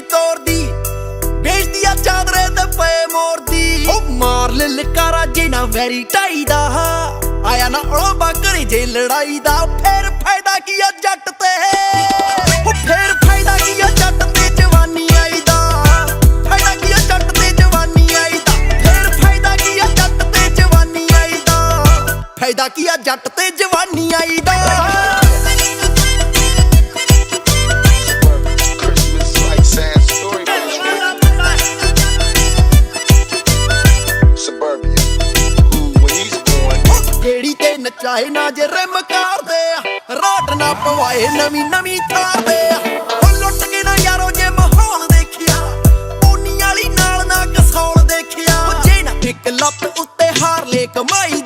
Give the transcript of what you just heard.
ਕੌਰ ਦੀ ਵੇਚਦੀ ਆ ਚਾਦਰੇ ਤੇ ਪਏ ਮੋਰ ਉਹ ਮਾਰ ਲੈ ਲਕਾਰਾ ਜੇ ਵੈਰੀ ਟਾਈ ਦਾ। ਆਇਆ ਨਾ ਉਹ ਬਾਕਰੇ ਜੇ ਲੜਾਈ ਦਾ। ਫੇਰ ਫਾਇਦਾ ਕੀ ਆ ਜੱਟ ਤੇ? ਉਹ ਫੇਰ ਫਾਇਦਾ ਕੀ ਆ ਜੱਟ ਤੇ ਜਵਾਨੀ ਆਈ ਦਾ? ਫਾਇਦਾ ਕੀ ਆ ਜੱਟ ਤੇ ਜਵਾਨੀ ਆਈ ਦਾ? ਫੇਰ ਫਾਇਦਾ ਕੀ ਆ ਜੱਟ ਤੇ ਜਵਾਨੀ ਆਈ ਦਾ? ਫਾਇਦਾ ਕੀ ਆ ਜੱਟ ਤੇ ਜਵਾਨੀ ਆਈ ਦਾ? ਨਚਾਏ ਨਾ ਜੇ ਰਿਮ ਕਰਦੇ ਆ। ਰਾਟ ਨਾ ਪਵਾਏ, ਨਵੀਂ ਨਵੀਂ ਤਾਰਦੇ ਦੇ ਉਹ ਲੁੱਟ ਕੇ ਨਾ ਯਾਰੋ ਜੇ ਮਾਹੌਲ ਦੇਖਿਆ। ਪੋਨੀ ਵਾਲੀ ਨਾਲ ਨਾ ਕਸੌਲ ਦੇਖਿਆ। ਉਹ ਜੇ ਨਾ ਇੱਕ ਲੱਤ ਉੱਤੇ ਹਾਰ ਲੈ, ਕਮਾਈ